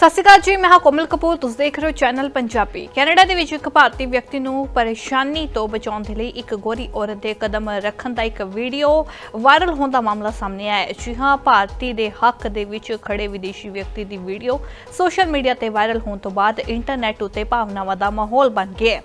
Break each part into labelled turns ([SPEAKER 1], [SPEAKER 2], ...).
[SPEAKER 1] ਸਤਿ ਸ਼੍ਰੀ ਅਕਾਲ ਜੀ, ਮੈਂ ਹਾਂ ਕੋਮਲ ਕਪੂਰ, ਤੁਸੀਂ ਦੇਖ ਰਹੇ ਹੋ ਚੈਨਲ ਪੰਜਾਬੀ। ਕੈਨੇਡਾ ਦੇ ਵਿੱਚ ਇੱਕ ਭਾਰਤੀ ਵਿਅਕਤੀ ਨੂੰ ਪਰੇਸ਼ਾਨੀ ਤੋਂ ਬਚਾਉਣ ਦੇ ਲਈ ਇੱਕ ਗੋਰੀ ਔਰਤ ਦੇ ਕਦਮ ਰੱਖਣ ਦਾ ਇੱਕ ਵੀਡੀਓ ਵਾਇਰਲ ਹੋਣ ਦਾ ਮਾਮਲਾ ਸਾਹਮਣੇ ਆਇਆ ਹੈ। ਜੀ ਹਾਂ, ਭਾਰਤੀ ਦੇ ਹੱਕ ਦੇ ਵਿੱਚ ਖੜੇ ਵਿਦੇਸ਼ੀ ਵਿਅਕਤੀ ਦੀ ਵੀਡੀਓ ਸੋਸ਼ਲ ਮੀਡੀਆ ਤੇ ਵਾਇਰਲ ਹੋਣ ਤੋਂ ਬਾਅਦ ਇੰਟਰਨੈਟ ਉੱਤੇ ਭਾਵਨਾਵਾਂ ਦਾ ਮਾਹੌਲ ਬਣ ਗਿਆ ਹੈ।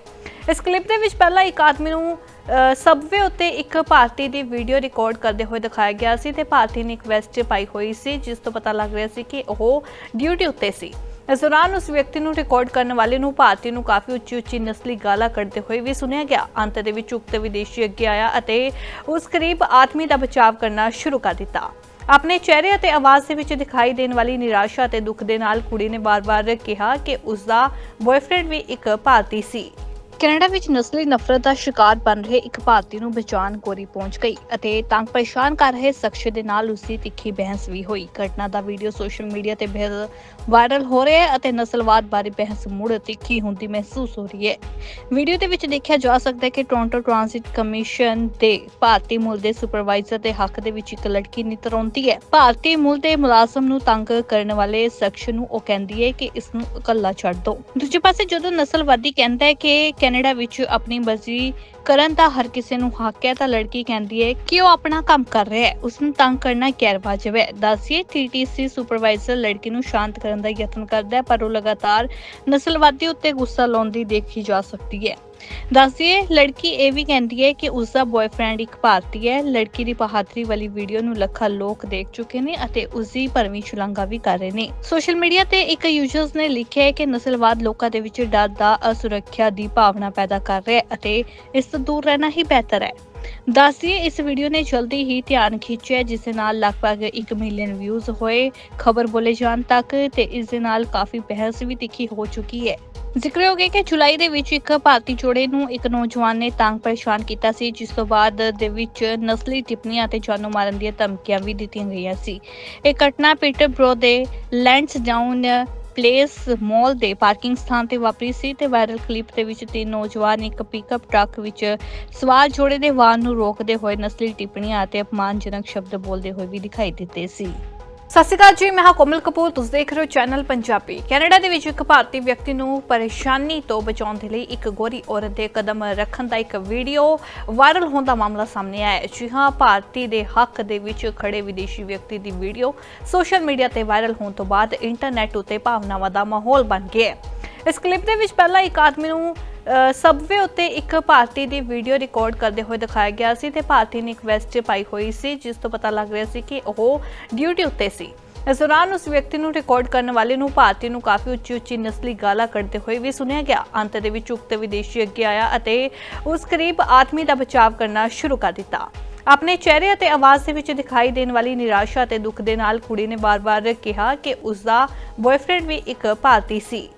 [SPEAKER 1] ਇਸ ਕਲਿੱਪ ਦੇ ਵਿੱਚ ਪਹਿਲਾਂ ਇੱਕ ਆਦਮੀ ਨੂੰ ਸਬਵੇ ਉੱਤੇ ਇੱਕ ਭਾਰਤੀ ਦੀ ਵੀਡੀਓ ਰਿਕਾਰਡ ਕਰਦੇ ਹੋਏ ਦਿਖਾਇਆ ਗਿਆ ਸੀ ਤੇ ਭਾਰਤੀ ਨੇ ਇੱਕ ਵੈਸਟ ਪਾਈ ਹੋਈ ਸੀ, ਜਿਸ ਤੋਂ ਪਤਾ ਲੱਗ ਰਿਹਾ ਸੀ ਕਿ ਉਹ ਡਿਊਟੀ ਉੱਤੇ ਸੀ। ਇਸ ਦੌਰਾਨ ਉਸ ਵਿਅਕਤੀ ਨੂੰ ਰਿਕਾਰਡ ਕਰਨ ਵਾਲੇ ਨੂੰ ਭਾਰਤੀ ਨੂੰ ਕਾਫੀ ਉੱਚੀ ਉੱਚੀ ਨਸਲੀ ਗਾਲਾਂ ਕੱਢਦੇ ਹੋਏ ਵੀ ਸੁਣਿਆ ਗਿਆ। ਅੰਤ ਦੇ ਵਿੱਚ ਉਕਤ ਵਿਦੇਸ਼ੀ ਅੱਗੇ ਆਇਆ ਅਤੇ ਉਸ ਕਰੀਬ ਆਦਮੀ ਦਾ ਬਚਾਅ ਕਰਨਾ ਸ਼ੁਰੂ ਕਰ ਦਿੱਤਾ। ਆਪਣੇ ਚਿਹਰੇ ਅਤੇ ਆਵਾਜ਼ ਦੇ ਵਿੱਚ ਦਿਖਾਈ ਦੇਣ ਵਾਲੀ ਨਿਰਾਸ਼ਾ ਅਤੇ ਦੁੱਖ ਦੇ ਨਾਲ ਕੁੜੀ ਨੇ ਬਾਰ-ਬਾਰ ਕਿਹਾ ਕਿ ਉਸ ਦਾ ਬॉयਫ੍ਰੈਂਡ ਵੀ ਇੱਕ ਭਾਰਤੀ ਸੀ। ਕੈਨੇਡਾ ਵਿੱਚ ਨਸਲੀ ਨਫ਼ਰਤ ਦਾ ਸ਼ਿਕਾਰ ਬਣ ਰਹੇ ਇੱਕ ਭਾਰਤੀ ਨੂੰ ਬਚਾਉਣ ਗੋਰੀ ਪਹੁੰਚ ਗਈ ਅਤੇ ਤੰਗ ਪਰੇਸ਼ਾਨ ਕਰ ਰਹੇ ਸ਼ਖਸ ਦੇ ਨਾਲ ਉਸਦੀ ਤਿੱਖੀ ਬਹਿਸ ਵੀ ਹੋਈ। ਘਟਨਾ ਦਾ ਵੀਡੀਓ ਸੋਸ਼ਲ ਮੀਡੀਆ ਤੇ ਬੇहद ਵਾਇਰਲ ਹੋ ਰਿਹਾ ਹੈ ਅਤੇ ਨਸਲਵਾਦ ਬਾਰੇ ਬਹਿਸ ਮੁੜ ਤਿੱਖੀ ਹੁੰਦੀ ਮਹਿਸੂਸ ਹੋ ਰਹੀ ਹੈ। ਵੀਡੀਓ ਦੇ ਵਿੱਚ ਦੇਖਿਆ ਜਾ ਸਕਦਾ ਹੈ ਕਿ ਟੋਰਾਂਟੋ ਟ੍ਰਾਂਜ਼ਿਟ ਕਮਿਸ਼ਨ ਦੇ ਭਾਰਤੀ ਮੂਲ ਦੇ ਸੁਪਰਵਾਈਜ਼ਰ ਦੇ ਹੱਕ ਦੇ ਵਿੱਚ ਇੱਕ ਲੜਕੀ ਨਿਤਰ ਆਉਂਦੀ ਹੈ। ਭਾਰਤੀ ਮੂਲ ਦੇ ਮੁਲਾਜ਼ਮ ਨੂੰ ਤੰਗ ਕਰਨ ਵਾਲੇ ਸ਼ਖਸ ਨੂੰ ਉਹ ਕਹਿੰਦੀ ਹੈ ਕਿ ਇਸ ਨੂੰ ਇਕੱਲਾ ਛੱਡ ਦਿਓ ਦੂਜੇ ਪਾਸੇ ਜਦੋਂ ਨਸਲਵਾਦੀ ਕਹਿੰਦਾ ਹੈ ਕਿ ਕੈਨੇਡਾ ਵਿੱਚ ਆਪਣੀ ਮਰਜ਼ੀ ਕਰਨ ਦਾ ਹਰ ਕਿਸੇ ਨੂੰ ਹੱਕ ਹੈ, ਤਾਂ ਲੜਕੀ ਕਹਿੰਦੀ ਹੈ ਕਿ ਉਹ ਆਪਣਾ ਕੰਮ ਕਰ ਰਿਹਾ ਹੈ। ਉਸ ਨੂੰ ਤੰਗ ਕਰਨਾ ਗੈਰ ਵਾਜਬ ਹੈ। ਦੱਸਿਏ ਟੀਟੀਸੀ ਸੁਪਰਵਾਈਜ਼ਰ ਲੜਕੀ ਨੂੰ ਸ਼ਾਂਤ ਕਰਨ ਦਾ ਯਤਨ ਕਰਦਾ ਹੈ, ਪਰ ਉਹ ਲਗਾਤਾਰ ਨਸਲਵਾਦੀ ਉੱਤੇ ਗੁੱਸਾ ਲਾਉਂਦੀ ਦੇਖੀ ਜਾ ਸਕਦੀ ਹੈ। ਦੱਸਿਏ ਲੜਕੀ ਇਹ ਵੀ ਕਹਿੰਦੀ ਹੈ ਕਿ ਉਸ ਦਾ ਬॉयਫ੍ਰੈਂਡ ਇੱਕ ਭਾਰਤੀ ਹੈ। ਲੜਕੀ ਦੀ ਬਹਾਦਰੀ ਵਾਲੀ ਵੀਡੀਓ ਨੂੰ ਲੱਖਾਂ ਲੋਕ ਦੇਖ ਚੁੱਕੇ ਨੇ ਅਤੇ ਉਸ ਦੀ ਭਰਵੀਂ ਸ਼ਲਾਘਾ ਵੀ ਕਰ ਰਹੇ ਨੇ। ਸੋਸ਼ਲ ਮੀਡੀਆ ਤੇ ਇੱਕ ਯੂਜ਼ਰਸ ਨੇ ਲਿਖਿਆ ਹੈ ਕਿ ਨਸਲਵਾਦ ਲੋਕਾਂ ਦੇ ਵਿੱਚ ਡਰ ਦਾ ਅਸੁਰੱਖਿਆ ਦੀ ਭਾਵਨਾ ਪੈਦਾ ਕਰ ਰਿਹਾ ਹੈ ਅਤੇ ਇਸ ਤੋਂ ਦੂਰ ਰਹਿਣਾ ਹੀ ਬਿਹਤਰ ਹੈ। ਦੱਸਿਏ ਇਸ ਵੀਡੀਓ ਨੇ ਜਲਦੀ ਹੀ ਧਿਆਨ ਖਿੱਚਿਆ, ਜਿਸ ਦੇ ਨਾਲ ਲਗਭਗ 1 ਮਿਲੀਅਨ ਵਿਊਜ਼ ਹੋਏ। ਖਬਰ ਬੋਲੇ ਜਾਣ ਤੱਕ ਤੇ ਇਸ ਦੇ ਨਾਲ ਕਾਫੀ ਬਹਿਸ ਵੀ ਤਿੱਖੀ ਹੋ ਚੁੱਕੀ ਹੈ। ਜ਼ਿਕਰਯੋਗ ਹੈ ਕਿ ਜੁਲਾਈ ਦੇ ਵਿੱਚ ਇੱਕ ਭਾਰਤੀ ਜੋੜੇ ਨੂੰ ਇੱਕ ਨੌਜਵਾਨ ਨੇ ਤੰਗ ਪਰੇਸ਼ਾਨ ਕੀਤਾ ਸੀ, ਜਿਸ ਤੋਂ ਬਾਅਦ ਦੇ ਵਿੱਚ ਨਸਲੀ ਟਿੱਪਣੀਆਂ ਅਤੇ ਜਾਨੋਂ ਮਾਰਨ ਦੀਆਂ ਧਮਕੀਆਂ ਵੀ ਦਿੱਤੀਆਂ ਗਈਆਂ ਸੀ। ਇਹ ਘਟਨਾ ਪੀਟਰਬਰੋ ਦੇ ਲੈਂਡਸ ਡਾਊਨ ਪਲੇਸ ਮਾਲ ਦੇ ਪਾਰਕਿੰਗ ਸਥਾਨ ਤੇ ਵਾਪਰੀ ਸੀ ਤੇ ਵਾਇਰਲ ਕਲਿੱਪ ਦੇ ਵਿੱਚ ਤਿੰਨ ਨੌਜਵਾਨ ਇੱਕ ਪਿਕਅਪ ਟਰੱਕ ਵਿੱਚ ਸਵਾਰ ਜੋੜੇ ਦੇ ਵਾਹਨ ਨੂੰ ਰੋਕਦੇ ਹੋਏ ਨਸਲੀ ਟਿੱਪਣੀਆਂ ਅਤੇ ਅਪਮਾਨਜਨਕ ਸ਼ਬਦ ਬੋਲਦੇ ਹੋਏ ਵੀ ਦਿਖਾਈ ਦਿੱਤੇ ਸੀ। ਸਤਿ ਸ਼੍ਰੀ ਅਕਾਲ ਜੀ, ਮੈਂ ਹਾਂ ਕੋਮਲ ਕਪੂਰ, ਤੁਸੀਂ ਦੇਖ ਰਹੇ ਹੋ ਚੈਨਲ ਪੰਜਾਬੀ। ਕੈਨੇਡਾ ਦੇ ਵਿੱਚ ਇੱਕ ਭਾਰਤੀ ਵਿਅਕਤੀ ਨੂੰ ਪਰੇਸ਼ਾਨੀ ਤੋਂ ਬਚਾਉਣ ਦੇ ਲਈ ਇੱਕ ਗੋਰੀ ਔਰਤ ਦੇ ਕਦਮ ਰੱਖਣ ਦਾ ਇੱਕ ਵੀਡੀਓ ਵਾਇਰਲ ਹੋਣ ਦਾ ਮਾਮਲਾ ਸਾਹਮਣੇ ਆਇਆ ਹੈ। ਜੀ ਹਾਂ, ਭਾਰਤੀ ਦੇ ਹੱਕ ਦੇ ਵਿੱਚ ਖੜੇ ਵਿਦੇਸ਼ੀ ਵਿਅਕਤੀ ਦੀ ਵੀਡੀਓ ਸੋਸ਼ਲ ਮੀਡੀਆ ਤੇ ਵਾਇਰਲ ਹੋਣ ਤੋਂ ਬਾਅਦ ਇੰਟਰਨੈਟ ਉੱਤੇ ਭਾਵਨਾਵਾਂ ਦਾ ਮਾਹੌਲ ਬਣ ਗਿਆ ਹੈ। ਇਸ ਕਲਿੱਪ ਦੇ ਵਿੱਚ ਪਹਿਲਾਂ ਇੱਕ ਆਦਮੀ ਨੂੰ ਸਬਵੇ ਉੱਤੇ ਇੱਕ ਭਾਰਤੀ ਦੀ ਵੀਡੀਓ ਰਿਕਾਰਡ ਕਰਦੇ ਹੋਏ ਦਿਖਾਇਆ ਗਿਆ ਸੀ ਤੇ ਭਾਰਤੀ ਨੇ ਇੱਕ ਵੈਸਟ ਪਾਈ ਹੋਈ ਸੀ, ਜਿਸ ਤੋਂ ਪਤਾ ਲੱਗ ਰਿਹਾ ਸੀ ਕਿ ਉਹ ਡਿਊਟੀ ਉੱਤੇ ਸੀ। ਇਸ ਦੌਰਾਨ ਉਸ ਵਿਅਕਤੀ ਨੂੰ ਰਿਕਾਰਡ ਕਰਨ ਵਾਲੇ ਨੂੰ ਭਾਰਤੀ ਨੂੰ ਕਾਫੀ ਉੱਚੀ ਉੱਚੀ ਨਸਲੀ ਗਾਲਾਂ ਕੱਢਦੇ ਹੋਏ ਵੀ ਸੁਣਿਆ ਗਿਆ। ਅੰਤ ਦੇ ਵਿੱਚ ਉਕਤ ਵਿਦੇਸ਼ੀ ਅੱਗੇ ਆਇਆ ਅਤੇ ਉਸ ਕਰੀਬ ਆਦਮੀ ਦਾ ਬਚਾਅ ਕਰਨਾ ਸ਼ੁਰੂ ਕਰ ਦਿੱਤਾ। ਆਪਣੇ ਚਿਹਰੇ ਅਤੇ ਆਵਾਜ਼ ਦੇ ਵਿੱਚ ਦਿਖਾਈ ਦੇਣ ਵਾਲੀ ਨਿਰਾਸ਼ਾ ਅਤੇ ਦੁੱਖ ਦੇ ਨਾਲ ਕੁੜੀ ਨੇ ਬਾਰ-ਬਾਰ ਕਿਹਾ ਕਿ ਉਸ ਦਾ ਬॉयਫ੍ਰੈਂਡ ਵੀ ਇੱਕ ਭਾਰਤੀ ਸੀ।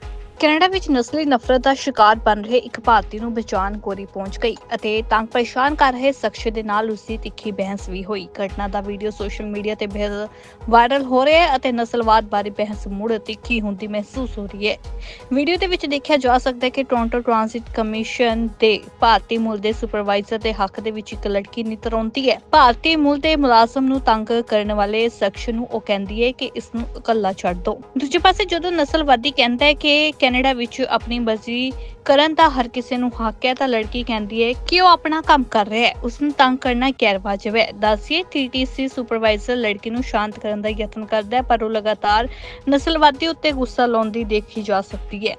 [SPEAKER 1] ਕੈਨੇਡਾ ਵਿੱਚ ਨਸਲੀ ਨਫ਼ਰਤ ਦਾ ਸ਼ਿਕਾਰ ਬਣ ਰਹੇ ਇੱਕ ਭਾਰਤੀ ਨੂੰ ਬਚਾਉਣ ਗੋਰੀ ਪਹੁੰਚ ਗਈ ਅਤੇ ਤੰਗ ਪਰੇਸ਼ਾਨ ਕਰ ਰਹੇ ਸ਼ਖਸ ਦੇ ਨਾਲ ਉਸਦੀ ਤਿੱਖੀ ਬਹਿਸ ਵੀ ਹੋਈ। ਘਟਨਾ ਦਾ ਵੀਡੀਓ ਸੋਸ਼ਲ ਮੀਡੀਆ ਤੇ ਬੇहद ਵਾਇਰਲ ਹੋ ਰਿਹਾ ਹੈ ਅਤੇ ਨਸਲਵਾਦ ਬਾਰੇ ਬਹਿਸ ਮੁੜ ਤਿੱਖੀ ਹੁੰਦੀ ਮਹਿਸੂਸ ਹੋ ਰਹੀ ਹੈ। ਵੀਡੀਓ ਦੇ ਵਿੱਚ ਦੇਖਿਆ ਜਾ ਸਕਦਾ ਹੈ ਕਿ ਟੋਰਾਂਟੋ ਟ੍ਰਾਂਸਿਟ ਕਮਿਸ਼ਨ ਦੇ ਭਾਰਤੀ ਮੂਲ ਦੇ ਸੁਪਰਵਾਈਜ਼ਰ ਦੇ ਹੱਕ ਦੇ ਵਿੱਚ ਇੱਕ ਲੜਕੀ ਨਿਤਰ ਆਉਂਦੀ ਹੈ। ਭਾਰਤੀ ਮੂਲ ਦੇ ਮੁਲਾਜ਼ਮ ਨੂੰ ਤੰਗ ਕਰਨ ਵਾਲੇ ਸ਼ਖਸ ਨੂੰ ਉਹ ਕਹਿੰਦੀ ਹੈ ਕਿ ਇਸ ਨੂੰ ਇਕੱਲਾ ਛੱਡ ਦਿਓ ਦੂਜੇ ਪਾਸੇ ਜਦੋਂ ਨਸਲਵਾਦੀ ਕਹਿੰਦਾ ਹੈ ਕਿ ਕੈਨੇਡਾ ਵਿੱਚ ਆਪਣੀ ਬਜ਼ੀ ਕਰਨ ਦਾ ਹਰ ਕਿਸੇ ਨੂੰ ਹੱਕ ਹੈ, ਤਾਂ ਲੜਕੀ ਕਹਿੰਦੀ ਹੈ ਕਿ ਉਹ ਆਪਣਾ ਕੰਮ ਕਰ ਰਿਹਾ ਹੈ। ਉਸ ਨੂੰ ਤੰਗ ਕਰਨਾ ਗੈਰ ਵਾਜਬ ਹੈ? ਦੱਸਿਏ ਟੀਟੀਸੀ ਸੁਪਰਵਾਈਜ਼ਰ ਲੜਕੀ ਨੂੰ ਸ਼ਾਂਤ ਕਰਨ ਦਾ ਯਤਨ ਕਰਦਾ ਹੈ, ਪਰ ਉਹ ਲਗਾਤਾਰ ਨਸਲਵਾਦੀ ਉੱਤੇ ਗੁੱਸਾ ਲਾਉਂਦੀ ਦੇਖੀ ਜਾ ਸਕਦੀ ਹੈ।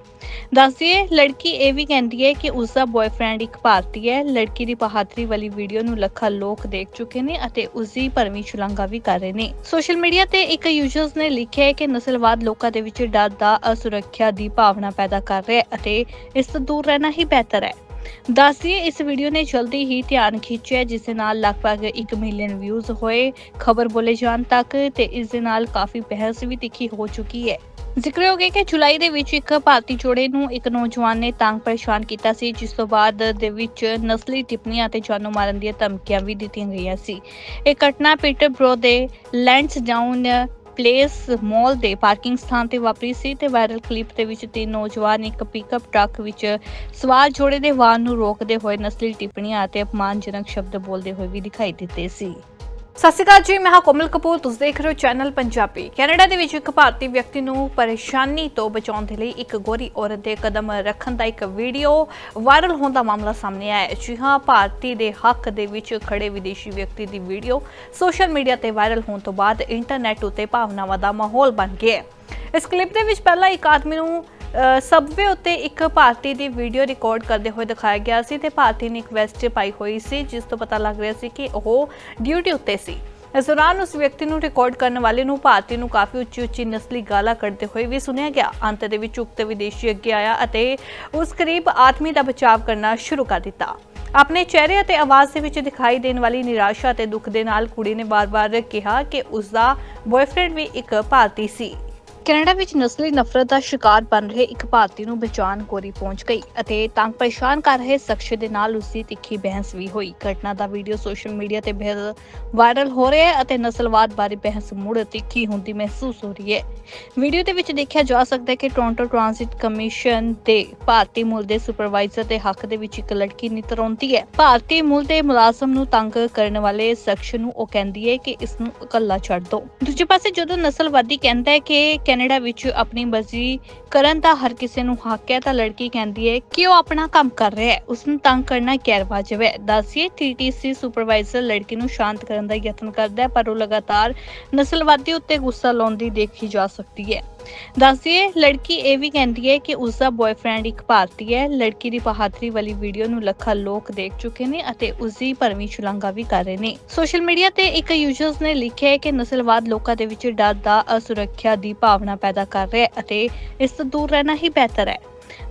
[SPEAKER 1] ਦੱਸਿਏ ਲੜਕੀ ਇਹ ਵੀ ਕਹਿੰਦੀ ਹੈ ਕਿ ਉਸ ਦਾ ਬॉयਫ੍ਰੈਂਡ ਇੱਕ ਭਾਰਤੀ ਹੈ। ਲੜਕੀ ਦੀ ਬਹਾਦਰੀ ਵਾਲੀ ਵੀਡੀਓ ਨੂੰ ਲੱਖਾਂ ਲੋਕ ਦੇਖ ਚੁੱਕੇ ਨੇ ਅਤੇ ਉਸ ਦੀ ਭਰਵੀਂ ਸ਼ਲਾਘਾ ਵੀ ਕਰ ਰਹੇ ਨੇ। ਸੋਸ਼ਲ ਮੀਡੀਆ ਤੇ ਇੱਕ ਯੂਜ਼ਰਸ ਨੇ ਲਿਖਿਆ ਹੈ ਕਿ ਨਸਲਵਾਦ ਲੋਕਾਂ ਦੇ ਵਿੱਚ ਡਰ ਦਾ ਅਸੁਰੱਖਿਆ ਦੀ ਭਾਵਨਾ ਪੈਦਾ ਕਰ ਰਿਹਾ ਹੈ ਅਤੇ ਇਸ ਦੂਰ ਰਹਿਣਾ ਹੀ ਬਿਹਤਰ ਹੈ। ਦੱਸਿਏ ਇਸ ਵੀਡੀਓ ਨੇ ਜਲਦੀ ਹੀ ਧਿਆਨ ਖਿੱਚਿਆ, ਜਿਸ ਦੇ ਨਾਲ ਲਗਭਗ 1 ਮਿਲੀਅਨ ਵਿਊਜ਼ ਹੋਏ ਖਬਰ ਬੋਲੇ ਜਾਣ ਤੱਕ ਤੇ ਇਸ ਦੇ ਨਾਲ ਕਾਫੀ ਬਹਿਸ ਵੀ ਤਿੱਖੀ ਹੋ ਚੁੱਕੀ ਹੈ। ਜ਼ਿਕਰਯੋਗ ਹੈ ਕਿ ਜੁਲਾਈ ਦੇ ਵਿੱਚ ਇੱਕ ਭਾਰਤੀ ਜੋੜੇ ਨੂੰ ਇੱਕ ਨੌਜਵਾਨ ਨੇ ਤੰਗ ਪਰੇਸ਼ਾਨ ਕੀਤਾ ਸੀ, ਜਿਸ ਤੋਂ ਬਾਅਦ ਦੇ ਵਿੱਚ ਨਸਲੀ ਟਿੱਪਣੀਆਂ ਅਤੇ ਜਾਨੋਂ ਮਾਰਨ ਦੀਆਂ ਧਮਕੀਆਂ ਵੀ ਦਿੱਤੀਆਂ ਗਈਆਂ ਸੀ। ਇਹ ਘਟਨਾ ਪੀਟਰਬਰੋ ਦੇ ਲੈਂਡਸ ਡਾਊਨ ਪਲੇਸ ਮਾਲ ਦੇ ਪਾਰਕਿੰਗ ਸਥਾਨ ਤੇ ਵਾਪਰੀ ਸੀ ਤੇ ਵਾਇਰਲ ਕਲਿੱਪ ਦੇ ਵਿੱਚ ਤਿੰਨ ਨੌਜਵਾਨ ਇੱਕ ਪਿਕਅਪ ਟਰੱਕ ਵਿੱਚ ਸਵਾਰ ਜੋੜੇ ਦੇ ਵਾਹਨ ਨੂੰ ਰੋਕਦੇ ਹੋਏ ਨਸਲੀ ਟਿੱਪਣੀਆਂ ਅਤੇ ਅਪਮਾਨਜਨਕ ਸ਼ਬਦ ਬੋਲਦੇ ਹੋਏ ਵੀ ਦਿਖਾਈ ਦਿੱਤੇ ਸੀ। ਸਤਿ ਸ਼੍ਰੀ ਅਕਾਲ ਜੀ, ਮੈਂ ਹਾਂ ਕੋਮਲ ਕਪੂਰ, ਤੁਸੀਂ ਦੇਖ ਰਹੇ ਹੋ ਚੈਨਲ ਪੰਜਾਬੀ। ਕੈਨੇਡਾ ਦੇ ਵਿੱਚ ਇੱਕ ਭਾਰਤੀ ਵਿਅਕਤੀ ਨੂੰ ਪਰੇਸ਼ਾਨੀ ਤੋਂ ਬਚਾਉਣ ਦੇ ਲਈ ਇੱਕ ਗੋਰੀ ਔਰਤ ਦੇ ਕਦਮ ਰੱਖਣ ਦਾ ਇੱਕ ਵੀਡੀਓ ਵਾਇਰਲ ਹੋਣ ਦਾ ਮਾਮਲਾ ਸਾਹਮਣੇ ਆਇਆ ਹੈ। ਜੀ ਹਾਂ, ਭਾਰਤੀ ਦੇ ਹੱਕ ਦੇ ਵਿੱਚ ਖੜੇ ਵਿਦੇਸ਼ੀ ਵਿਅਕਤੀ ਦੀ ਵੀਡੀਓ ਸੋਸ਼ਲ ਮੀਡੀਆ ਤੇ ਵਾਇਰਲ ਹੋਣ ਤੋਂ ਬਾਅਦ ਇੰਟਰਨੈਟ ਉੱਤੇ ਭਾਵਨਾਵਾਂ ਦਾ ਮਾਹੌਲ ਬਣ ਗਿਆ ਹੈ। ਇਸ ਕਲਿੱਪ ਦੇ ਵਿੱਚ ਪਹਿਲਾਂ ਇੱਕ ਆਦਮੀ ਨੂੰ ਸਬਵੇ ਉੱਤੇ ਇੱਕ ਭਾਰਤੀ ਦੀ ਵੀਡੀਓ ਰਿਕਾਰਡ ਕਰਦੇ ਹੋਏ ਦਿਖਾਇਆ ਗਿਆ ਸੀ ਤੇ ਭਾਰਤੀ ਨੇ ਇੱਕ ਵੈਸਟ ਪਾਈ ਹੋਈ ਸੀ, ਜਿਸ ਤੋਂ ਪਤਾ ਲੱਗ ਰਿਹਾ ਸੀ ਕਿ ਉਹ ਡਿਊਟੀ ਉੱਤੇ ਸੀ। ਇਸ ਦੌਰਾਨ ਉਸ ਵਿਅਕਤੀ ਨੂੰ ਰਿਕਾਰਡ ਕਰਨ ਵਾਲੇ ਨੂੰ ਭਾਰਤੀ ਨੂੰ ਕਾਫੀ ਉੱਚੀ ਉੱਚੀ ਨਸਲੀ ਗਾਲਾਂ ਕੱਢਦੇ ਹੋਏ ਵੀ ਸੁਣਿਆ ਗਿਆ। ਅੰਤ ਦੇ ਵਿੱਚ ਉਕਤ ਵਿਦੇਸ਼ੀ ਅੱਗੇ ਆਇਆ ਅਤੇ ਉਸ ਕਰੀਬ ਆਦਮੀ ਦਾ ਬਚਾਅ ਕਰਨਾ ਸ਼ੁਰੂ ਕਰ ਦਿੱਤਾ। ਆਪਣੇ ਚਿਹਰੇ ਅਤੇ ਆਵਾਜ਼ ਦੇ ਵਿੱਚ ਦਿਖਾਈ ਦੇਣ ਵਾਲੀ ਨਿਰਾਸ਼ਾ ਅਤੇ ਦੁੱਖ ਦੇ ਨਾਲ ਕੁੜੀ ਨੇ ਵਾਰ-ਵਾਰ ਕਿਹਾ ਕਿ ਉਸ ਦਾ ਬॉयਫ੍ਰੈਂਡ ਵੀ ਇੱਕ ਭਾਰਤੀ ਸੀ। ਕੈਨੇਡਾ ਵਿੱਚ ਨਸਲੀ ਨਫ਼ਰਤ ਦਾ ਸ਼ਿਕਾਰ ਬਣ ਰਹੇ ਇੱਕ ਭਾਰਤੀ ਨੂੰ ਬਚਾਉਣ ਗੋਰੀ ਪਹੁੰਚ ਗਈ ਅਤੇ ਤੰਗ ਪਰੇਸ਼ਾਨ ਕਰ ਰਹੇ ਸ਼ਖਸ ਦੇ ਨਾਲ ਉਸ ਦੀ ਤਿੱਖੀ ਬਹਿਸ ਵੀ ਹੋਈ। ਘਟਨਾ ਦਾ ਵੀਡੀਓ ਸੋਸ਼ਲ ਮੀਡੀਆ ਤੇ ਬੇहद ਵਾਇਰਲ ਹੋ ਰਿਹਾ ਹੈ ਅਤੇ ਨਸਲਵਾਦ ਬਾਰੇ ਬਹਿਸ ਮੁੜ ਤਿੱਖੀ ਹੁੰਦੀ ਮਹਿਸੂਸ ਹੋ ਰਹੀ ਹੈ। ਵੀਡੀਓ ਦੇ ਵਿੱਚ ਦੇਖਿਆ ਜਾ ਸਕਦਾ ਹੈ ਕਿ ਟੋਰਾਂਟੋ ਟ੍ਰਾਂਜ਼ਿਟ ਕਮਿਸ਼ਨ ਦੇ ਭਾਰਤੀ ਮੂਲ ਦੇ ਸੁਪਰਵਾਈਜ਼ਰ ਦੇ ਹੱਕ ਦੇ ਵਿੱਚ ਇੱਕ ਲੜਕੀ ਨਿਤਰ ਆਉਂਦੀ ਹੈ। ਭਾਰਤੀ ਮੂਲ ਦੇ ਮੁਲਾਜ਼ਮ ਨੂੰ ਤੰਗ ਕਰਨ ਵਾਲੇ ਸ਼ਖਸ ਨੂੰ ਉਹ ਕਹਿੰਦੀ ਹੈ ਕਿ ਇਸ ਨੂੰ ਇਕੱਲਾ ਛੱਡ ਦਿਓ ਦੂਜੇ ਪਾਸੇ ਜਦੋਂ ਨਸਲਵਾਦੀ ਕਹਿੰਦਾ ਹੈ ਕਿ ਕੈਨੇਡਾ ਵਿੱਚ ਆਪਣੀ ਮਰਜ਼ੀ ਕਰਨ ਦਾ ਹਰ ਕਿਸੇ ਨੂੰ ਹੱਕ ਹੈ ਤਾਂ ਲੜਕੀ ਕਹਿੰਦੀ ਹੈ ਕਿ ਉਹ ਆਪਣਾ ਕੰਮ ਕਰ ਰਿਹਾ ਹੈ। ਉਸ ਨੂੰ ਤੰਗ ਕਰਨਾ ਗੈਰ ਵਾਜਬ ਹੈ। ਦੱਸਿਏ ਟੀਟੀਸੀ ਸੁਪਰਵਾਈਜ਼ਰ ਲੜਕੀ ਨੂੰ ਸ਼ਾਂਤ ਕਰਨ ਦਾ ਯਤਨ ਕਰਦਾ ਹੈ, ਪਰ ਉਹ ਲਗਾਤਾਰ ਨਸਲਵਾਦੀ ਉੱਤੇ ਗੁੱਸਾ ਲਾਉਂਦੀ ਦੇਖੀ ਜਾ ਸਕਦੀ ਹੈ। ਦੱਸਿਏ ਲੜਕੀ ਇਹ ਵੀ ਕਹਿੰਦੀ ਹੈ ਕਿ ਉਸ ਦਾ ਬॉयਫ੍ਰੈਂਡ ਇੱਕ ਭਾਰਤੀ ਹੈ ਲੜਕੀ ਦੀ ਬਹਾਦਰੀ ਵਾਲੀ ਵੀਡੀਓ ਨੂੰ ਲੱਖਾਂ ਲੋਕ ਦੇਖ ਚੁੱਕੇ ਨੇ ਅਤੇ ਉਸ ਦੀ ਭਰਵੀਂ ਸ਼ਲਾਘਾ ਵੀ ਕਰ ਰਹੇ ਨੇ। ਸੋਸ਼ਲ ਮੀਡੀਆ ਤੇ ਇੱਕ ਯੂਜ਼ਰਸ ਨੇ ਲਿਖਿਆ ਹੈ ਕਿ ਨਸਲਵਾਦ ਲੋਕਾਂ ਦੇ ਵਿੱਚ ਡਰ ਦਾ ਅਸੁਰੱਖਿਆ ਦੀ ਭਾਵਨਾ ਪੈਦਾ ਕਰ ਰਿਹਾ ਹੈ ਅਤੇ ਇਸ ਤੋਂ ਦੂਰ ਰਹਿਣਾ ਹੀ ਬਿਹਤਰ ਹੈ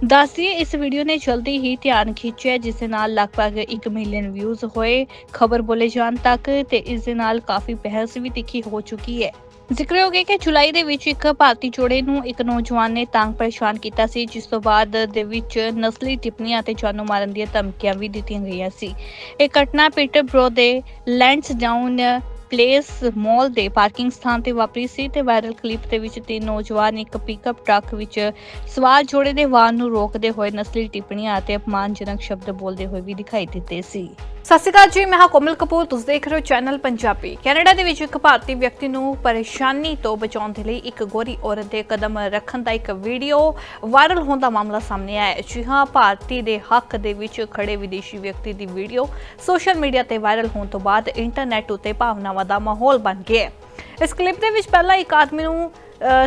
[SPEAKER 1] ਦੱਸਿਏ ਇਸ ਵੀਡੀਓ ਨੇ ਜਲਦੀ ਹੀ ਧਿਆਨ ਖਿੱਚਿਆ ਜਿਸ ਦੇ ਨਾਲ ਲਗਭਗ 1 ਮਿਲੀਅਨ ਵਿਊਜ਼ ਹੋਏ। ਖਬਰ ਬੋਲੇ ਜਾਣ ਤੱਕ ਤੇ ਇਸ ਦੇ ਨਾਲ ਕਾਫੀ ਬਹਿਸ ਵੀ ਤਿੱਖੀ ਹੋ ਚੁੱਕੀ ਹੈ ਜ਼ਿਕਰਯੋਗ ਹੈ ਕਿ ਜੁਲਾਈ ਦੇ ਵਿੱਚ ਇੱਕ ਭਾਰਤੀ ਜੋੜੇ ਨੂੰ ਇੱਕ ਨੌਜਵਾਨ ਨੇ ਤੰਗ ਪਰੇਸ਼ਾਨ ਕੀਤਾ ਸੀ, ਜਿਸ ਤੋਂ ਬਾਅਦ ਦੇ ਵਿੱਚ ਨਸਲੀ ਟਿੱਪਣੀਆਂ ਅਤੇ ਜਾਨੋਂ ਮਾਰਨ ਦੀਆਂ ਧਮਕੀਆਂ ਵੀ ਦਿੱਤੀਆਂ ਗਈਆਂ ਸੀ। ਇਹ ਘਟਨਾ ਪੀਟਰਬਰੋ ਦੇ ਲੈਂਡਸ ਡਾਊਨ ਪਲੇਸ ਮਾਲ ਦੇ ਪਾਰਕਿੰਗ ਸਥਾਨ ਤੇ ਵਾਪਰੀ ਸੀ ਤੇ ਵਾਇਰਲ ਕਲਿੱਪ ਦੇ ਵਿੱਚ ਤਿੰਨ ਨੌਜਵਾਨ ਇੱਕ ਪਿਕਅਪ ਟਰੱਕ ਵਿੱਚ ਸਵਾਰ ਜੋੜੇ ਦੇ ਵਾਹਨ ਨੂੰ ਰੋਕਦੇ ਹੋਏ ਨਸਲੀ ਟਿੱਪਣੀਆਂ ਅਤੇ ਅਪਮਾਨਜਨਕ ਸ਼ਬਦ ਬੋਲਦੇ ਹੋਏ ਵੀ ਦਿਖਾਈ ਦਿੱਤੇ ਸੀ। ਸਤਿ ਸ਼੍ਰੀ ਅਕਾਲ ਜੀ, ਮੈਂ ਹਾਂ ਕੋਮਲ ਕਪੂਰ, ਤੁਸੀਂ ਦੇਖ ਰਹੇ ਹੋ ਚੈਨਲ ਪੰਜਾਬੀ। ਕੈਨੇਡਾ ਦੇ ਵਿੱਚ ਇੱਕ ਭਾਰਤੀ ਵਿਅਕਤੀ ਨੂੰ ਪਰੇਸ਼ਾਨੀ ਤੋਂ ਬਚਾਉਣ ਦੇ ਲਈ ਇੱਕ ਗੋਰੀ ਔਰਤ ਦੇ ਕਦਮ ਰੱਖਣ ਦਾ ਇੱਕ ਵੀਡੀਓ ਵਾਇਰਲ ਹੋਣ ਦਾ ਮਾਮਲਾ ਸਾਹਮਣੇ ਆਇਆ ਹੈ। ਜੀ ਹਾਂ, ਭਾਰਤੀ ਦੇ ਹੱਕ ਦੇ ਵਿੱਚ ਖੜੇ ਵਿਦੇਸ਼ੀ ਵਿਅਕਤੀ ਦੀ ਵੀਡੀਓ ਸੋਸ਼ਲ ਮੀਡੀਆ ਤੇ ਵਾਇਰਲ ਹੋਣ ਤੋਂ ਬਾਅਦ ਇੰਟਰਨੈਟ ਉੱਤੇ ਭਾਵਨਾਵਾਂ ਦਾ ਮਾਹੌਲ ਬਣ ਗਿਆ ਹੈ। ਇਸ ਕਲਿੱਪ ਦੇ ਵਿੱਚ ਪਹਿਲਾਂ ਇੱਕ ਆਦਮੀ ਨੂੰ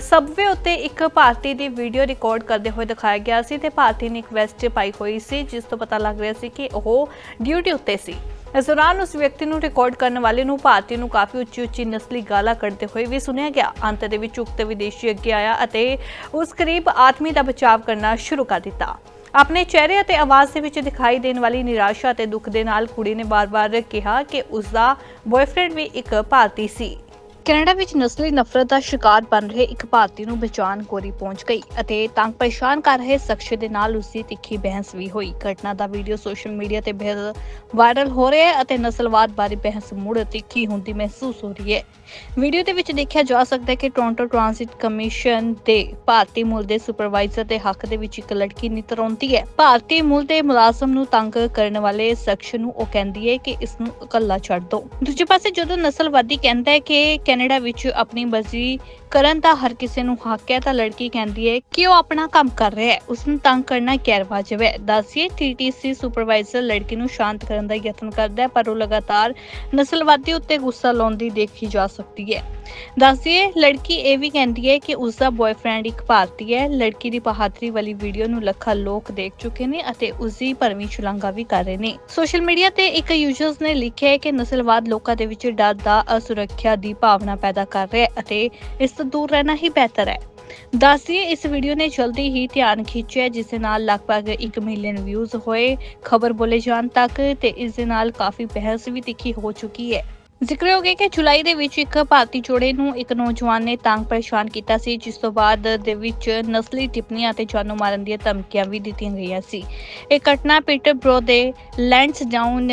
[SPEAKER 1] ਸਬਵੇ ਉੱਤੇ ਇੱਕ ਭਾਰਤੀ ਦੀ ਵੀਡੀਓ ਰਿਕਾਰਡ ਕਰਦੇ ਹੋਏ ਦਿਖਾਇਆ ਗਿਆ ਸੀ ਤੇ ਭਾਰਤੀ ਨੇ ਇੱਕ ਵੈਸਟ ਪਾਈ ਹੋਈ ਸੀ, ਜਿਸ ਤੋਂ ਪਤਾ ਲੱਗ ਰਿਹਾ ਸੀ ਕਿ ਉਹ ਡਿਊਟੀ ਉੱਤੇ ਸੀ। ਇਸ ਦੌਰਾਨ ਉਸ ਵਿਅਕਤੀ ਨੂੰ ਰਿਕਾਰਡ ਕਰਨ ਵਾਲੇ ਨੂੰ ਭਾਰਤੀ ਨੂੰ ਕਾਫੀ ਉੱਚੀ ਉੱਚੀ ਨਸਲੀ ਗਾਲਾਂ ਕੱਢਦੇ ਹੋਏ ਵੀ ਸੁਣਿਆ ਗਿਆ। ਅੰਤ ਦੇ ਵਿੱਚ ਉਕਤ ਵਿਦੇਸ਼ੀ ਅੱਗੇ ਆਇਆ ਅਤੇ ਉਸ ਕਰੀਬ ਆਦਮੀ ਦਾ ਬਚਾਅ ਕਰਨਾ ਸ਼ੁਰੂ ਕਰ ਦਿੱਤਾ। ਆਪਣੇ ਚਿਹਰੇ ਅਤੇ ਆਵਾਜ਼ ਦੇ ਵਿੱਚ ਦਿਖਾਈ ਦੇਣ ਵਾਲੀ ਨਿਰਾਸ਼ਾ ਅਤੇ ਦੁੱਖ ਦੇ ਨਾਲ ਕੁੜੀ ਨੇ ਵਾਰ-ਵਾਰ ਕਿਹਾ ਕਿ ਉਸ ਦਾ ਬॉयਫ੍ਰੈਂਡ ਵੀ ਇੱਕ ਭਾਰਤੀ ਸੀ। ਕੈਨੇਡਾ ਵਿੱਚ ਨਸਲੀ ਨਫ਼ਰਤ ਦਾ ਸ਼ਿਕਾਰ ਬਣ ਰਹੇ ਇੱਕ ਭਾਰਤੀ ਨੂੰ ਬਚਾਉਣ ਗੋਰੀ ਪਹੁੰਚ ਗਈ ਅਤੇ ਤੰਗ ਪਰੇਸ਼ਾਨ ਕਰ ਰਹੇ ਸ਼ਖਸ ਦੇ ਨਾਲ ਉਸ ਦੀ ਤਿੱਖੀ ਬਹਿਸ ਵੀ ਹੋਈ। ਘਟਨਾ ਦਾ ਵੀਡੀਓ ਸੋਸ਼ਲ ਮੀਡੀਆ ਤੇ ਬੇहद ਵਾਇਰਲ ਹੋ ਰਿਹਾ ਹੈ ਅਤੇ ਨਸਲਵਾਦ ਬਾਰੇ ਬਹਿਸ ਮੁੜ ਤਿੱਖੀ ਹੁੰਦੀ ਮਹਿਸੂਸ ਹੋ ਰਹੀ ਹੈ। ਵੀਡੀਓ ਦੇ ਵਿੱਚ ਦੇਖਿਆ ਜਾ ਸਕਦਾ ਹੈ ਕਿ ਟੋਰਾਂਟੋ ਟ੍ਰਾਂਜ਼ਿਟ ਕਮਿਸ਼ਨ ਦੇ ਭਾਰਤੀ ਮੂਲ ਦੇ ਸੁਪਰਵਾਈਜ਼ਰ ਦੇ ਹੱਕ ਦੇ ਵਿੱਚ ਇੱਕ ਲੜਕੀ ਨਿਤਰ ਆਉਂਦੀ ਹੈ। ਭਾਰਤੀ ਮੂਲ ਦੇ ਮੁਲਾਜ਼ਮ ਨੂੰ ਤੰਗ ਕਰਨ ਵਾਲੇ ਸ਼ਖਸ ਨੂੰ ਉਹ ਕਹਿੰਦੀ ਹੈ ਕਿ ਇਸ ਨੂੰ ਇਕੱਲਾ ਛੱਡ ਦਿਓ ਦੂਜੇ ਪਾਸੇ ਜਦੋਂ ਨਸਲਵਾਦੀ ਕਹਿੰਦਾ ਹੈ ਕਿ ਕੈਨੇਡਾ ਵਿੱਚ ਆਪਣੀ ਮਰਜ਼ੀ ਕਰਨ ਦਾ ਹਰ ਕਿਸੇ ਨੂੰ ਹੱਕ ਹੈ, ਤਾਂ ਲੜਕੀ ਕਹਿੰਦੀ ਹੈ ਕਿ ਉਹ ਆਪਣਾ ਕੰਮ ਕਰ ਰਿਹਾ ਹੈ। ਉਸ ਨੂੰ ਤੰਗ ਕਰਨਾ ਗੈਰ ਵਾਜਬ ਹੈ। ਦੱਸਿਏ ਟੀਟੀਸੀ ਸੁਪਰਵਾਈਜ਼ਰ ਲੜਕੀ ਨੂੰ ਸ਼ਾਂਤ ਕਰਨ ਦਾ ਯਤਨ ਕਰਦਾ ਹੈ, ਪਰ ਉਹ ਲਗਾਤਾਰ ਨਸਲਵਾਦੀ ਉੱਤੇ ਗੁੱਸਾ ਲਾਉਂਦੀ ਦੇਖੀ ਜਾ ਸਕਦੀ ਹੈ। ਦੱਸਿਏ ਲੜਕੀ ਇਹ ਵੀ ਕਹਿੰਦੀ ਹੈ ਕਿ ਉਸ ਦਾ ਬॉयਫ੍ਰੈਂਡ ਇੱਕ ਭਾਰਤੀ ਹੈ। ਲੜਕੀ ਦੀ ਬਹਾਦਰੀ ਵਾਲੀ ਵੀਡੀਓ ਨੂੰ ਲੱਖਾਂ ਲੋਕ ਦੇਖ ਚੁੱਕੇ ਨੇ ਅਤੇ ਉਸ ਦੀ ਭਰਵੀਂ ਸ਼ਲਾਘਾ ਵੀ ਕਰ ਰਹੇ ਨੇ। ਸੋਸ਼ਲ ਮੀਡੀਆ ਤੇ ਇੱਕ ਯੂਜ਼ਰਸ ਨੇ ਲਿਖਿਆ ਹੈ ਕਿ ਨਸਲਵਾਦ ਲੋਕਾਂ ਦੇ ਵਿੱਚ ਡਰ ਦਾ ਅਸੁਰੱਖਿਆ ਦੀ ਭਾਵਨਾ ਪੈਦਾ ਕਰ ਰਿਹਾ ਹੈ ਅਤੇ ਇਸ ਤੋਂ ਦੂਰ ਰਹਿਣਾ ਹੀ ਬਿਹਤਰ ਹੈ। ਦੱਸਿਏ ਇਸ ਵੀਡੀਓ ਨੇ ਜਲਦੀ ਹੀ ਧਿਆਨ ਖਿੱਚਿਆ, ਜਿਸ ਦੇ ਨਾਲ ਲਗਭਗ 1 ਮਿਲੀਅਨ ਵਿਊਜ਼ ਹੋਏ ਖਬਰ ਬੋਲੇ ਜਾਣ ਤੱਕ ਤੇ ਇਸ ਦੇ ਨਾਲ ਕਾਫੀ ਬਹਿਸ ਵੀ ਤਿੱਖੀ ਹੋ ਚੁੱਕੀ ਹੈ। ਜ਼ਿਕਰਯੋਗ ਹੈ ਕਿ ਜੁਲਾਈ ਦੇ ਵਿੱਚ ਇੱਕ ਭਾਰਤੀ ਜੋੜੇ ਨੂੰ ਇੱਕ ਨੌਜਵਾਨ ਨੇ ਤੰਗ ਪਰੇਸ਼ਾਨ ਕੀਤਾ ਸੀ, ਜਿਸ ਤੋਂ ਬਾਅਦ ਦੇ ਵਿੱਚ ਨਸਲੀ ਟਿੱਪਣੀਆਂ ਅਤੇ ਜਾਨੋਂ ਮਾਰਨ ਦੀਆਂ ਧਮਕੀਆਂ ਵੀ ਦਿੱਤੀਆਂ ਗਈਆਂ ਸੀ। ਇਹ ਘਟਨਾ ਪੀਟਰਬਰੋ ਦੇ ਲੈਂਡਸ ਡਾਊਨ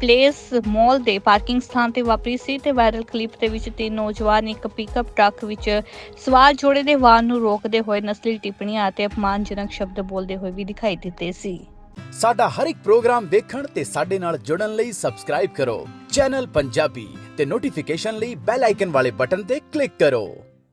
[SPEAKER 1] ਪਲੇਸ ਮਾਲ ਦੇ ਪਾਰਕਿੰਗ ਸਥਾਨ ਤੇ ਵਾਪਰੀ ਸੀ ਤੇ ਵਾਇਰਲ ਕਲਿੱਪ ਦੇ ਵਿੱਚ ਤਿੰਨ ਨੌਜਵਾਨ ਇੱਕ ਪਿਕਅਪ ਟਰੱਕ ਵਿੱਚ ਸਵਾਰ ਜੋੜੇ ਦੇ ਵਾਹਨ ਨੂੰ ਰੋਕਦੇ ਹੋਏ ਨਸਲੀ ਟਿੱਪਣੀਆਂ ਅਤੇ ਅਪਮਾਨਜਨਕ ਸ਼ਬਦ ਬੋਲਦੇ ਹੋਏ ਵੀ ਦਿਖਾਈ ਦਿੱਤੇ ਸੀ।
[SPEAKER 2] ਸਾਡਾ ਹਰ ਇੱਕ ਪ੍ਰੋਗਰਾਮ ਦੇਖਣ ਤੇ ਸਾਡੇ ਨਾਲ ਜੁੜਨ ਲਈ ਸਬਸਕ੍ਰਾਈਬ ਕਰੋ। ਚੈਨਲ ਪੰਜਾਬੀ ਤੇ ਨੋਟੀਫਿਕੇਸ਼ਨ ਲਈ ਬੈਲ ਆਈਕਨ ਵਾਲੇ ਬਟਨ ਤੇ ਕਲਿੱਕ ਕਰੋ।